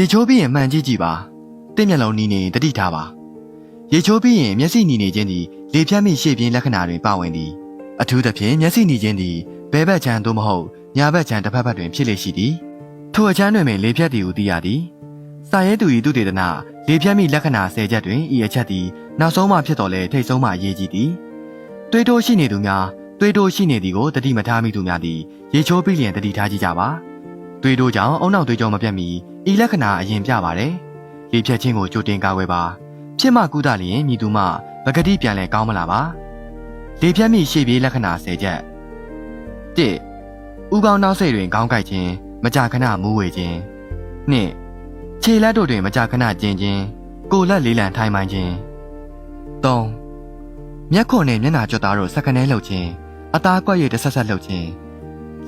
ရေချိုးပြီးရင်မှန်ကြည့်ကြည့်ပါတင့်မျက်လုံးနီးနေရင်တတိထားပါရေချိုးပြီးရင်မျက်စိနီနေခြင်းသည်လေပြတ်မိရှေ့ပြင်းလက္ခဏာတွင်ပါဝင်သည်အထူးသဖြင့်မျက်စိနီခြင်းသည်ဘဲဘက်ချမ်းသို့မဟုတ်ညာဘက်ချမ်းတစ်ဖက်ဖက်တွင်ဖြစ်လေရှိသည်ထိုအချမ်းတွင်ပင်လေပြတ်သည်ဟုသိရသည်စာရဲသူ၏သူတေသနာလေပြတ်မိလက္ခဏာ10ချက်တွင်ဤအချက်သည်နောက်ဆုံးမှဖြစ်တော်လဲထိတ်ဆုံးမှအရေးကြီးသည်တွေးတိုးရှိနေသူများတွေးတိုးရှိနေသည်ကိုတတိမထားမိသူများသည်ရေချိုးပြီးလျင်တတိထားကြည့်ကြပါသွေးတိုးကြောင့်အုံနောက်သွေးကြောမပြတ်မီ ဤလက္ခဏာအရင်ပြပါတယ်။လေဖြတ်ခြင်းကိုကြိုတင်ကာကွယ်ပါ။ဖြစ်မှကုသလျင်မြည်သူမှပကတိပြန်လဲကောင်းမလားပါ။လေဖြတ်မိရှေ့ပြေးလက္ခဏာ10ချက်။၁ဥကောင်းနောက်စိတ်တွင်ခေါင်းကိုက်ခြင်းမကြာခဏမူးဝေခြင်း။၂ခြေလက်တို့တွင်မကြာခဏကျင်ခြင်းကိုယ်လက်လေးလံထိုင်မှန်ခြင်း။၃မျက်ခွန်နှင့်မျက်နှာကြွသားတို့စက္ကနဲလှုပ်ခြင်းအသားကွက်ရည်တစ်ဆက်ဆက်လှုပ်ခြင်း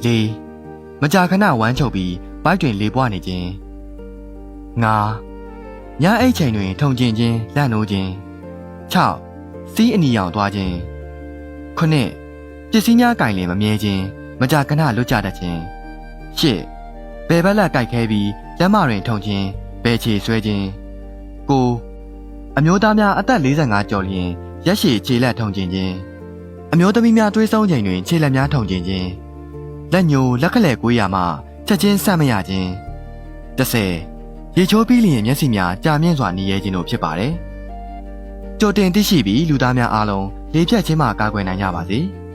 ၄မကြာခဏဝမ်းချုပ်ပြီးဘိုက်တွင်လေပွားနေခြင်း ငါညအိတ်ချိန်တွင်ထုံကျင်ခြင်းလန့်နိုးခြင်း6စီးအနီရောင်သွားခြင်း9ပစ္စည်းများကင်လင်မမြဲခြင်းမကြာခဏလွတ်ကျတတ်ခြင်း8ဘယ်ဘက်လက်ကြိုက်ခဲပြီးလက်မတွင်ထုံခြင်းဘယ်ချေဆွဲခြင်း9အမျိုးသားများအသက်45ကျော်လျင်ရက်ရှည်ခြေလက်ထုံကျင်ခြင်းအမျိုးသမီးများသွေးဆုံးချိန်တွင်ခြေလက်များထုံကျင်ခြင်းလက်ညိုလက်ခလဲကွေးရမှချက်ချင်းဆက်မရခြင်း30 ရေချိုးပြီးလျင်မျက်စိများကြာမြင့်စွာနေရခြင်းတို့ဖြစ်ပါတယ်ကြိုတင်သိရှိပြီးလူသားများအားလုံးလေဖြတ်ခြင်းမှကာကွယ်နိုင်ကြပါစေ။